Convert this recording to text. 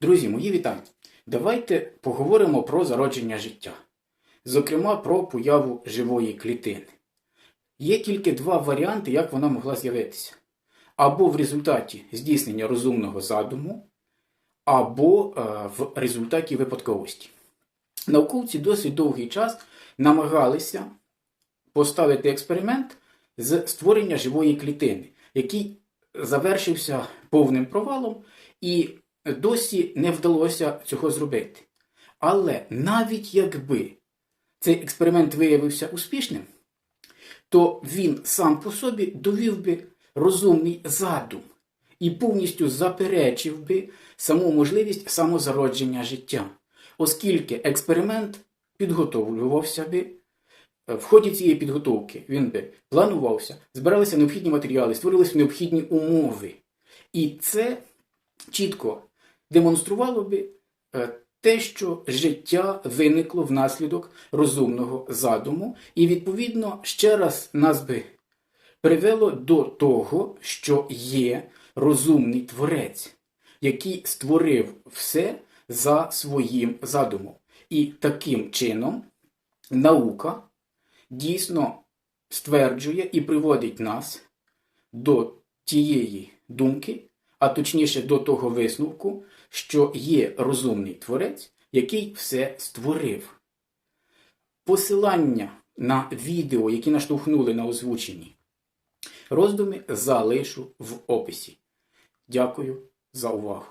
Друзі, мої вітання. Давайте поговоримо про зародження життя, зокрема про появу живої клітини. Є тільки два варіанти, як вона могла з'явитися: або в результаті здійснення розумного задуму, або е, в результаті випадковості. Науковці досить довгий час намагалися поставити експеримент з створення живої клітини, який завершився повним провалом, і досі не вдалося цього зробити. Але навіть якби цей експеримент виявився успішним, то він сам по собі довів би розумний задум і повністю заперечив би саму можливість самозародження життя, оскільки експеримент підготовлювався би. В ході цієї підготовки він би планувався, збиралися необхідні матеріали, створилися необхідні умови. І це чітко демонструвало би е, те, що життя виникло внаслідок розумного задуму, і, відповідно, ще раз нас би привело до того, що є розумний творець, який створив все за своїм задумом. І таким чином наука дійсно стверджує і приводить нас до тієї думки, а точніше до того висновку, що є розумний творець, який все створив. Посилання на відео, які наштовхнули на озвучені роздуми, залишу в описі. Дякую за увагу.